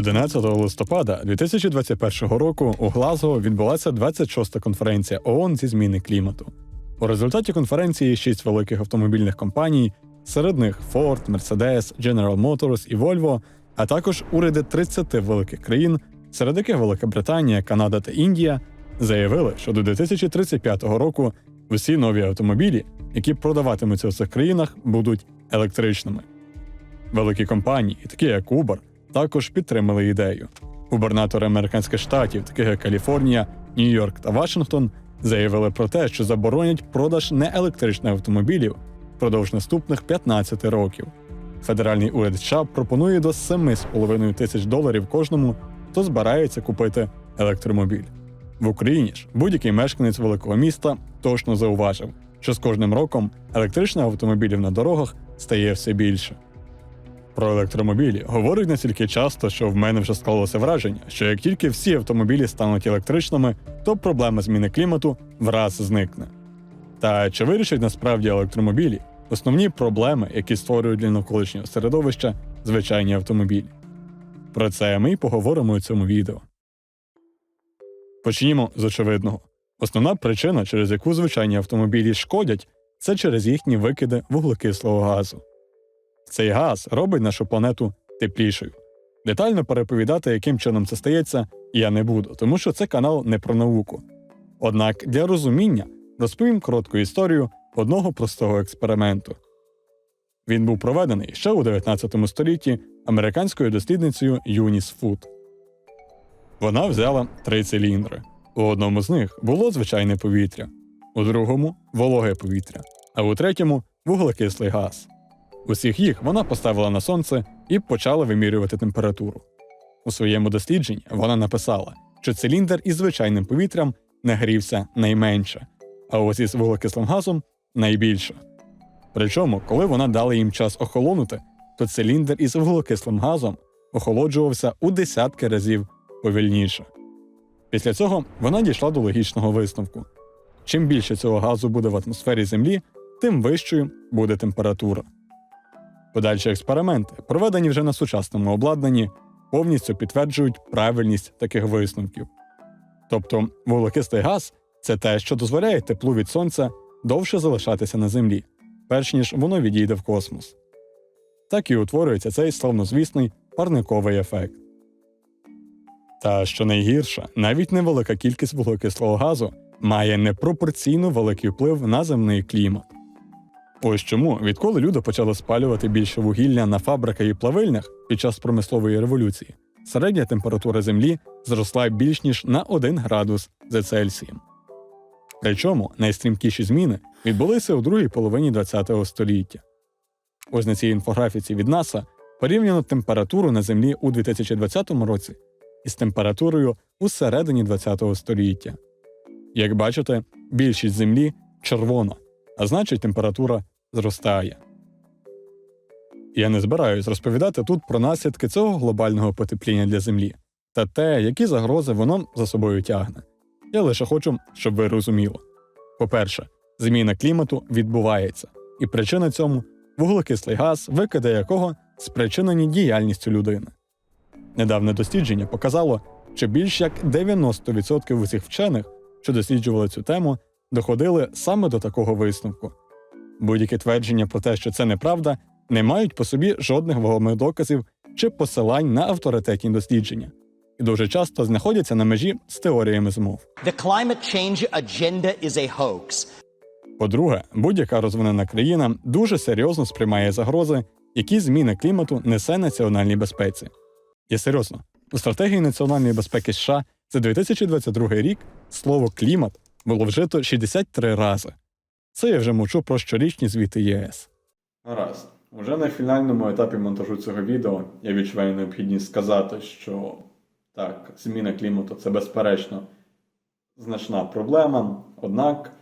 11 листопада 2021 року у Глазго відбулася 26-та конференція ООН зі зміни клімату. У результаті конференції шість великих автомобільних компаній, серед них Ford, Mercedes, General Motors і Volvo, а також уряди 30 великих країн, серед яких Велика Британія, Канада та Індія, заявили, що до 2035 року усі нові автомобілі, які продаватимуться у цих країнах, будуть електричними. Великі компанії, такі як Uber, також підтримали ідею. Губернатори американських штатів, таких як Каліфорнія, Нью-Йорк та Вашингтон, заявили про те, що заборонять продаж неелектричних автомобілів впродовж наступних 15 років. Федеральний уряд США пропонує до 7,5 тисяч доларів кожному, хто збирається купити електромобіль. В Україні ж будь-який мешканець великого міста точно зауважив, що з кожним роком електричних автомобілів на дорогах стає все більше. Про електромобілі говорять настільки часто, що в мене вже склалося враження, що як тільки всі автомобілі стануть електричними, то проблема зміни клімату враз зникне. Та чи вирішать насправді електромобілі основні проблеми, які створюють для навколишнього середовища звичайні автомобілі? Про це ми й поговоримо у цьому відео. Почнімо з очевидного. Основна причина, через яку звичайні автомобілі шкодять, це через їхні викиди вуглекислого газу. Цей газ робить нашу планету теплішою. Детально переповідати, яким чином це стається, я не буду, тому що це канал не про науку. Однак для розуміння розповім коротку історію одного простого експерименту. Він був проведений ще у 19 столітті американською дослідницею Юніс Фуд. Вона взяла три циліндри. У одному з них було звичайне повітря, у другому вологе повітря, а у третьому вуглекислий газ. Усіх їх вона поставила на сонце і почала вимірювати температуру. У своєму дослідженні вона написала, що циліндр із звичайним повітрям нагрівся найменше, а ось із вуглекислим газом найбільше. Причому, коли вона дала їм час охолонути, то циліндр із вуглекислим газом охолоджувався у десятки разів повільніше. Після цього вона дійшла до логічного висновку: чим більше цього газу буде в атмосфері Землі, тим вищою буде температура. Подальші експерименти, проведені вже на сучасному обладнанні, повністю підтверджують правильність таких висновків. Тобто вуглекислий газ це те, що дозволяє теплу від сонця довше залишатися на землі, перш ніж воно відійде в космос. Так і утворюється цей славнозвісний парниковий ефект. Та що найгірше, навіть невелика кількість вуглекислого газу має непропорційно великий вплив на земний клімат. Ось чому, відколи люди почали спалювати більше вугілля на фабриках і плавильнях під час промислової революції, середня температура Землі зросла більш ніж на 1 градус за Цельсієм. Причому найстрімкіші зміни відбулися у другій половині ХХ століття. Ось на цій інфографіці від НАСА порівняно температуру на Землі у 2020 році із температурою у середині ХХ століття. Як бачите, більшість Землі червона, а значить температура зростає. Я не збираюсь розповідати тут про наслідки цього глобального потепління для Землі та те, які загрози воно за собою тягне. Я лише хочу, щоб ви розуміли. По-перше, зміна клімату відбувається, і причина цьому вуглекислий газ, викиди якого спричинені діяльністю людини. Недавне дослідження показало, що більш як 90% усіх вчених, що досліджували цю тему, доходили саме до такого висновку. Будь-які твердження про те, що це неправда, не мають по собі жодних вагомих доказів чи посилань на авторитетні дослідження, і дуже часто знаходяться на межі з теоріями змов. The climate change agenda is a hoax. По-друге, будь-яка розвинена країна дуже серйозно сприймає загрози, які зміна клімату несе національній безпеці. І серйозно, у стратегії національної безпеки США за 2022 рік слово клімат було вжито 63 рази. Це я вже мовчу про щорічні звіти ЄС. Гаразд. Уже на фінальному етапі монтажу цього відео я відчуваю необхідність сказати, що так, зміна клімату це безперечно значна проблема. Однак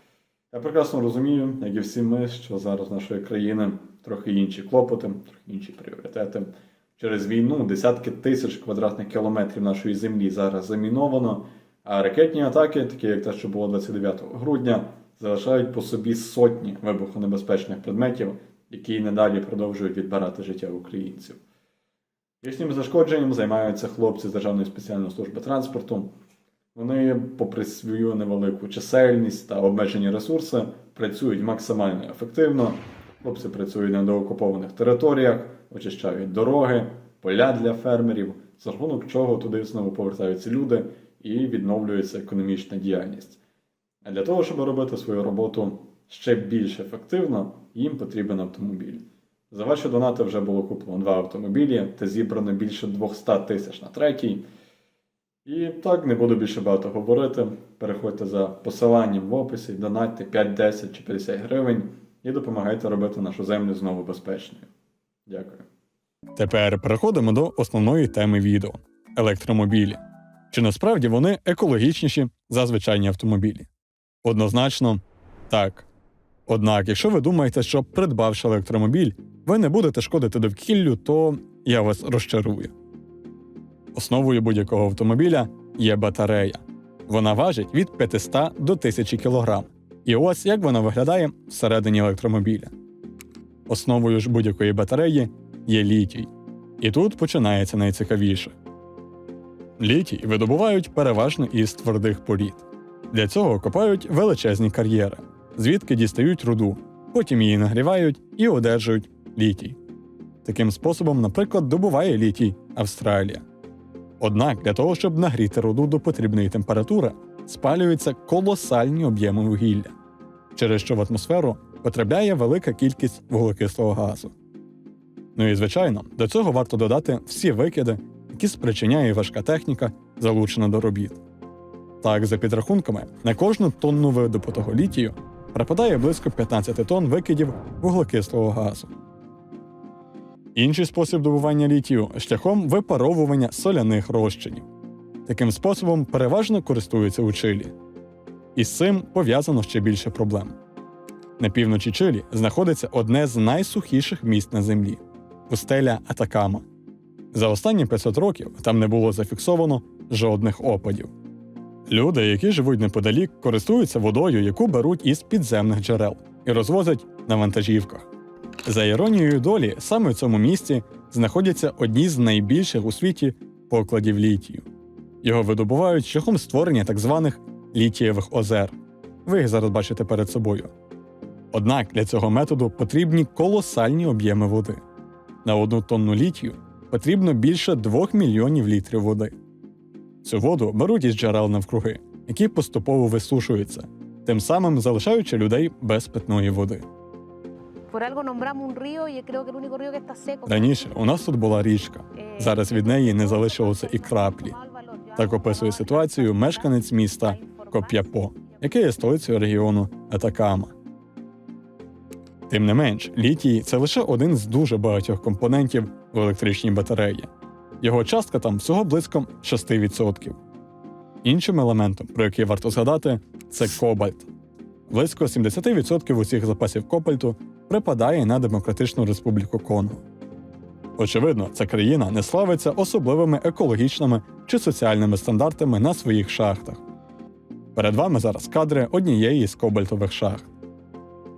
я прекрасно розумію, як і всі ми, що зараз в нашої країни трохи інші клопоти, трохи інші пріоритети. Через війну десятки тисяч квадратних кілометрів нашої землі зараз заміновано, а ракетні атаки, такі як те, що було 29 грудня, залишають по собі сотні вибухонебезпечних предметів, які надалі продовжують відбирати життя українців. Їхнім зашкодженням займаються хлопці з Державної спеціальної служби транспорту. Вони, попри свою невелику чисельність та обмежені ресурси, працюють максимально ефективно. Хлопці працюють на доокупованих територіях, очищають дороги, поля для фермерів, за рахунок чого туди знову повертаються люди і відновлюється економічна діяльність. А для того, щоб робити свою роботу ще більш ефективно, їм потрібен автомобіль. За ваші донати вже було куплено два автомобілі та зібрано більше 200 тисяч на третій. І так, не буду більше багато говорити. Переходьте за посиланням в описі, донатьте 5, 10 чи 50 гривень і допомагайте робити нашу землю знову безпечною. Дякую. Тепер переходимо до основної теми відео електромобілі. Чи насправді вони екологічніші за звичайні автомобілі? Однозначно, так. Однак, якщо ви думаєте, що придбавши електромобіль, ви не будете шкодити довкіллю, то я вас розчарую. Основою будь-якого автомобіля є батарея. Вона важить від 500 до 1000 кг. І ось як вона виглядає всередині електромобіля. Основою ж будь-якої батареї є літій. І тут починається найцікавіше. Літій видобувають переважно із твердих порід. Для цього копають величезні кар'єри, звідки дістають руду, потім її нагрівають і одержують літій. Таким способом, наприклад, добуває літій Австралія. Однак для того, щоб нагріти руду до потрібної температури, спалюються колосальні об'єми вугілля, через що в атмосферу потрапляє велика кількість вуглекислого газу. Ну і звичайно, до цього варто додати всі викиди, які спричиняє важка техніка, залучена до робіт. Так, за підрахунками, на кожну тонну видобутого літію припадає близько 15 тонн викидів вуглекислого газу. Інший спосіб добування літію шляхом випаровування соляних розчинів. Таким способом переважно користуються у Чилі. І з цим пов'язано ще більше проблем. На півночі Чилі знаходиться одне з найсухіших місць на землі пустеля Атакама. За останні 500 років там не було зафіксовано жодних опадів. Люди, які живуть неподалік, користуються водою, яку беруть із підземних джерел і розвозять на вантажівках. За іронією долі, саме в цьому місці знаходяться одні з найбільших у світі покладів літію. Його видобувають шляхом створення так званих літієвих озер. Ви їх зараз бачите перед собою. Однак для цього методу потрібні колосальні об'єми води. На одну тонну літію потрібно більше 2 мільйонів літрів води. Цю воду беруть із джерел навкруги, які поступово висушуються, тим самим залишаючи людей без питної води. Раніше у нас тут була річка, зараз від неї не залишилося і краплі. Так описує ситуацію мешканець міста Коп'япо, яке є столицею регіону Атакама. Тим не менш, літій це лише один з дуже багатьох компонентів в електричній батареї. Його частка там всього близько 6%. Іншим елементом, про який варто згадати, це кобальт. Близько 70% усіх запасів кобальту припадає на Демократичну Республіку Конго. Очевидно, ця країна не славиться особливими екологічними чи соціальними стандартами на своїх шахтах. Перед вами зараз кадри однієї з кобальтових шахт.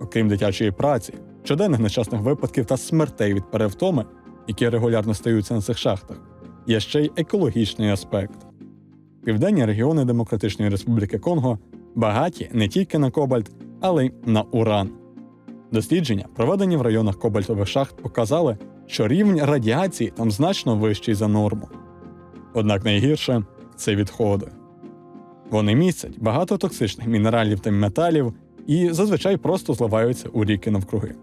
Окрім дитячої праці, щоденних нещасних випадків та смертей від перевтоми, які регулярно стаються на цих шахтах, є ще й екологічний аспект. Південні регіони Демократичної Республіки Конго багаті не тільки на кобальт, але й на уран. Дослідження, проведені в районах кобальтових шахт, показали, що рівень радіації там значно вищий за норму. Однак найгірше це відходи. Вони містять багато токсичних мінералів та металів і зазвичай просто зливаються у ріки навкруги.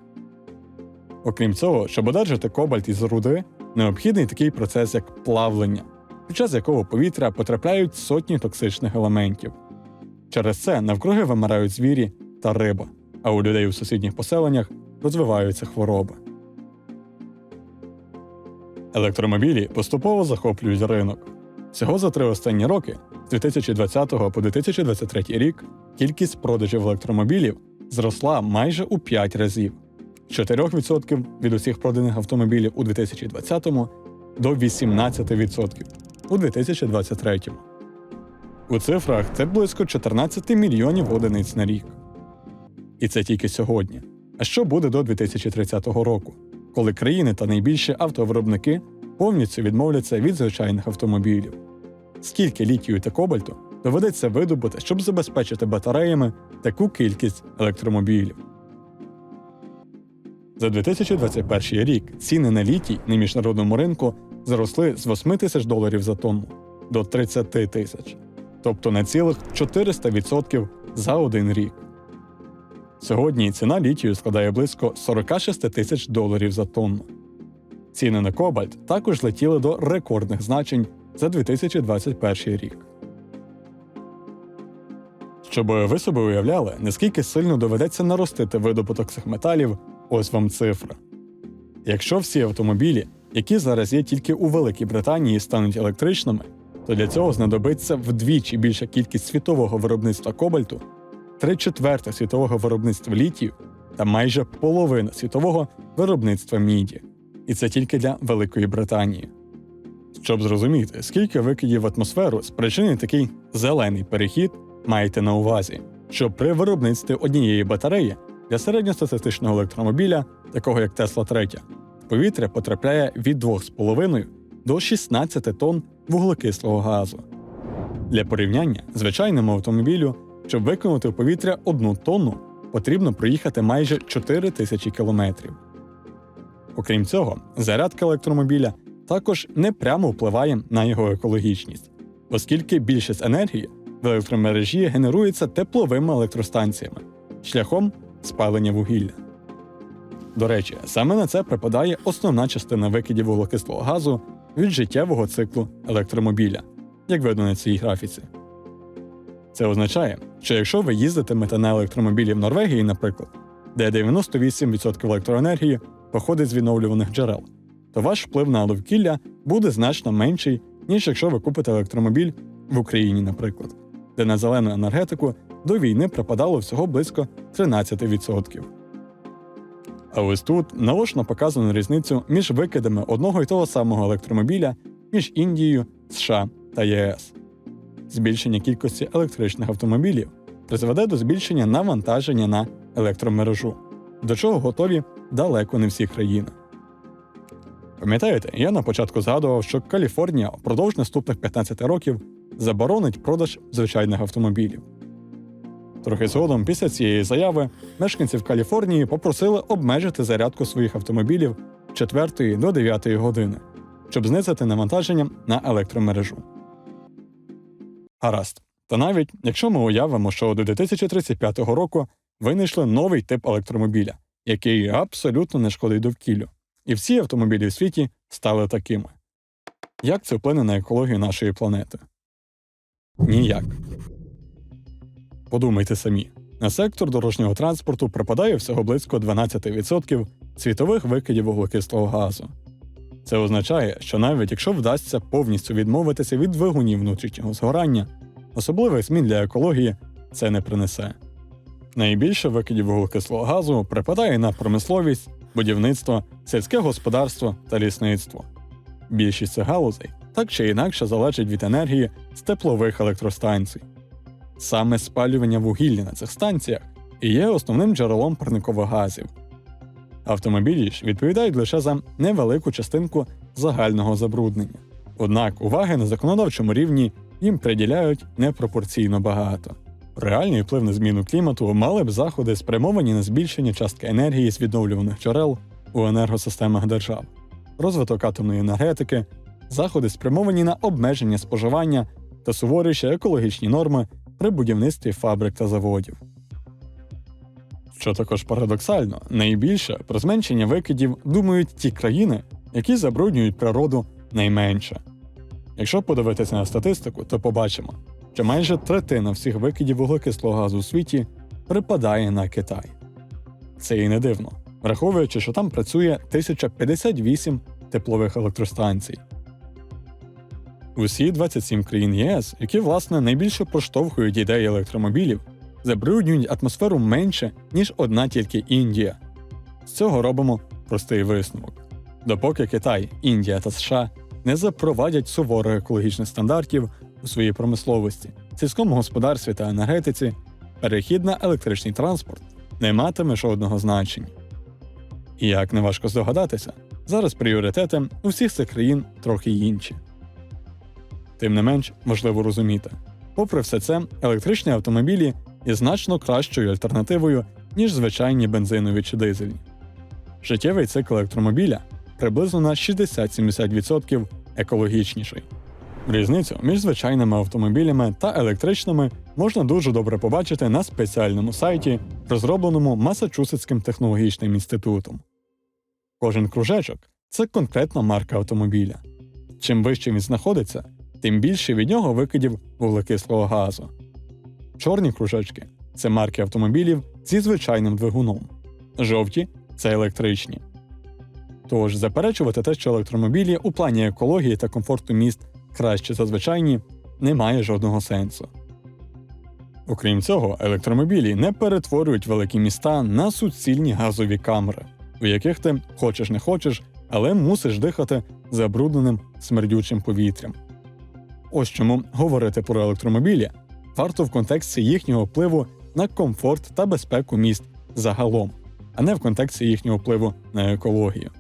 Окрім цього, щоб одержати кобальт із руди, необхідний такий процес, як плавлення, під час якого повітря потрапляють сотні токсичних елементів. Через це навкруги вимирають звірі та риба, а у людей у сусідніх поселеннях розвиваються хвороби. Електромобілі поступово захоплюють ринок. Всього за три останні роки, з 2020 по 2023 рік, кількість продажів електромобілів зросла майже у 5 разів 4% від усіх проданих автомобілів у 2020-му до 18% у 2023. У цифрах це близько 14 мільйонів одиниць на рік. І це тільки сьогодні. А що буде до 2030 року, коли країни та найбільші автовиробники повністю відмовляться від звичайних автомобілів. Скільки літію та кобальту доведеться видобути, щоб забезпечити батареями таку кількість електромобілів. За 2021 рік ціни на літій на міжнародному ринку зросли з 8 тисяч доларів за тонну до 30 тисяч, тобто на цілих 400% за один рік. Сьогодні ціна літію складає близько 46 тисяч доларів за тонну. Ціни на кобальт також летіли до рекордних значень за 2021 рік. Щоб ви собі уявляли, наскільки сильно доведеться наростити видобуток цих металів, ось вам цифра. Якщо всі автомобілі, які зараз є тільки у Великій Британії, стануть електричними, то для цього знадобиться вдвічі більша кількість світового виробництва кобальту, три четверти світового виробництва літію та майже половина світового виробництва міді. І це тільки для Великої Британії. Щоб зрозуміти, скільки викидів в атмосферу спричинить такий зелений перехід, майте на увазі, що при виробництві однієї батареї для середньостатистичного електромобіля, такого як Tesla 3, в повітря потрапляє від 2,5 до 16 тонн вуглекислого газу. Для порівняння, звичайному автомобілю, щоб викинути в повітря одну тонну, потрібно проїхати майже 4 тисячі кілометрів. Окрім цього, зарядка електромобіля також не прямо впливає на його екологічність, оскільки більшість енергії в електромережі генерується тепловими електростанціями шляхом спалення вугілля. До речі, саме на це припадає основна частина викидів вуглекислого газу від життєвого циклу електромобіля, як видно на цій графіці. Це означає, що якщо ви їздитимете на електромобілі в Норвегії, наприклад, де 98% електроенергії походить з відновлюваних джерел, то ваш вплив на довкілля буде значно менший, ніж якщо ви купите електромобіль в Україні, наприклад, де на зелену енергетику до війни припадало всього близько 13%. А ось тут наочно показано різницю між викидами одного й того самого електромобіля між Індією, США та ЄС. Збільшення кількості електричних автомобілів призведе до збільшення навантаження на електромережу, до чого готові далеко не всі країни. Пам'ятаєте, я на початку згадував, що Каліфорнія впродовж наступних 15 років заборонить продаж звичайних автомобілів. Трохи згодом після цієї заяви мешканців Каліфорнії попросили обмежити зарядку своїх автомобілів з 4 до 9 години, щоб знизити навантаження на електромережу. Гаразд. Та навіть якщо ми уявимо, що до 2035 року винайшли новий тип електромобіля, який абсолютно не шкодить довкіллю, і всі автомобілі в світі стали такими. Як це вплине на екологію нашої планети? Ніяк. Подумайте самі: на сектор дорожнього транспорту припадає всього близько 12% світових викидів вуглекислого газу. Це означає, що навіть якщо вдасться повністю відмовитися від двигунів внутрішнього згорання, особливих змін для екології це не принесе. Найбільше викидів вуглекислого газу припадає на промисловість, будівництво, сільське господарство та лісництво. Більшість цих галузей так чи інакше залежить від енергії з теплових електростанцій. Саме спалювання вугілля на цих станціях і є основним джерелом парникових газів. Автомобілі ж відповідають лише за невелику частинку загального забруднення. Однак уваги на законодавчому рівні їм приділяють непропорційно багато. Реальний вплив на зміну клімату мали б заходи, спрямовані на збільшення частки енергії з відновлюваних джерел у енергосистемах держав, розвиток атомної енергетики, заходи, спрямовані на обмеження споживання та суворіші екологічні норми при будівництві фабрик та заводів. Що також парадоксально, найбільше про зменшення викидів думають ті країни, які забруднюють природу найменше. Якщо подивитися на статистику, то побачимо, що майже третина всіх викидів вуглекислого газу у світі припадає на Китай. Це і не дивно, враховуючи, що там працює 1058 теплових електростанцій. Усі 27 країн ЄС, які власне найбільше проштовхують ідеї електромобілів, забруднюють атмосферу менше, ніж одна тільки Індія. З цього робимо простий висновок. Допоки Китай, Індія та США не запровадять суворих екологічних стандартів у своїй промисловості, сільському господарстві та енергетиці, перехід на електричний транспорт не матиме жодного значення. І як неважко здогадатися, Зараз пріоритети у всіх цих країн трохи інші. Тим не менш, важливо розуміти, попри все це, електричні автомобілі є значно кращою альтернативою, ніж звичайні бензинові чи дизельні. Життєвий цикл електромобіля приблизно на 60-70% екологічніший. Різницю між звичайними автомобілями та електричними можна дуже добре побачити на спеціальному сайті, розробленому Масачусетським технологічним інститутом. Кожен кружечок це конкретна марка автомобіля. Чим вище він знаходиться, тим більше від нього викидів вуглекислого газу. Чорні кружечки це марки автомобілів зі звичайним двигуном, жовті це електричні. Тож заперечувати те, що електромобілі у плані екології та комфорту міст краще за звичайні, не має жодного сенсу. Окрім цього, електромобілі не перетворюють великі міста на суцільні газові камери, у яких ти хочеш не хочеш, але мусиш дихати забрудненим смердючим повітрям. Ось чому говорити про електромобілі варто в контексті їхнього впливу на комфорт та безпеку міст загалом, а не в контексті їхнього впливу на екологію.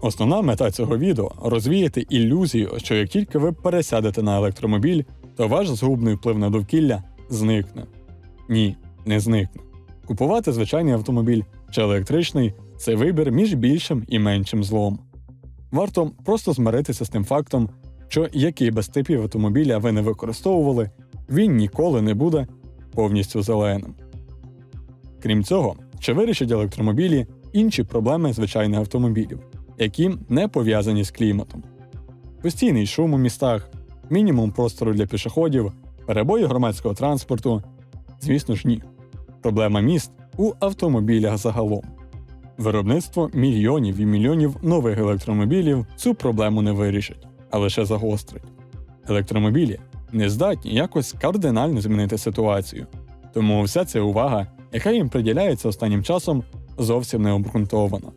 Основна мета цього відео розвіяти ілюзію, що як тільки ви пересядете на електромобіль, то ваш згубний вплив на довкілля зникне. Ні, не зникне. Купувати звичайний автомобіль чи електричний це вибір між більшим і меншим злом. Варто просто змиритися з тим фактом, що який би з типів автомобіля ви не використовували, він ніколи не буде повністю зеленим. Крім цього, чи вирішать електромобілі інші проблеми звичайних автомобілів, які не пов'язані з кліматом. Постійний шум у містах, мінімум простору для пішоходів, перебої громадського транспорту. Звісно ж, ні. Проблема міст у автомобілях загалом. Виробництво мільйонів і мільйонів нових електромобілів цю проблему не вирішить, а лише загострить. Електромобілі не здатні якось кардинально змінити ситуацію, тому вся ця увага, яка їм приділяється останнім часом, зовсім не обґрунтована.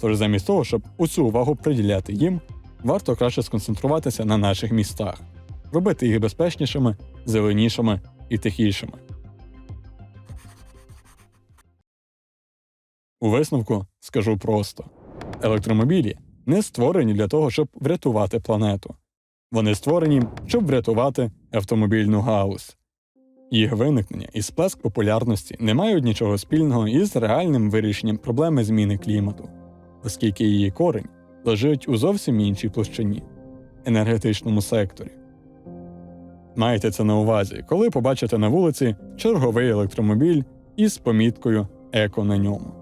Тож замість того, щоб усю увагу приділяти їм, варто краще сконцентруватися на наших містах, робити їх безпечнішими, зеленішими і тихішими. У висновку скажу просто: електромобілі не створені для того, щоб врятувати планету. Вони створені, щоб врятувати автомобільну галузь. Їх виникнення і сплеск популярності не мають нічого спільного із реальним вирішенням проблеми зміни клімату, оскільки її корень лежить у зовсім іншій площині енергетичному секторі. Майте це на увазі, коли побачите на вулиці черговий електромобіль із поміткою Еко на ньому.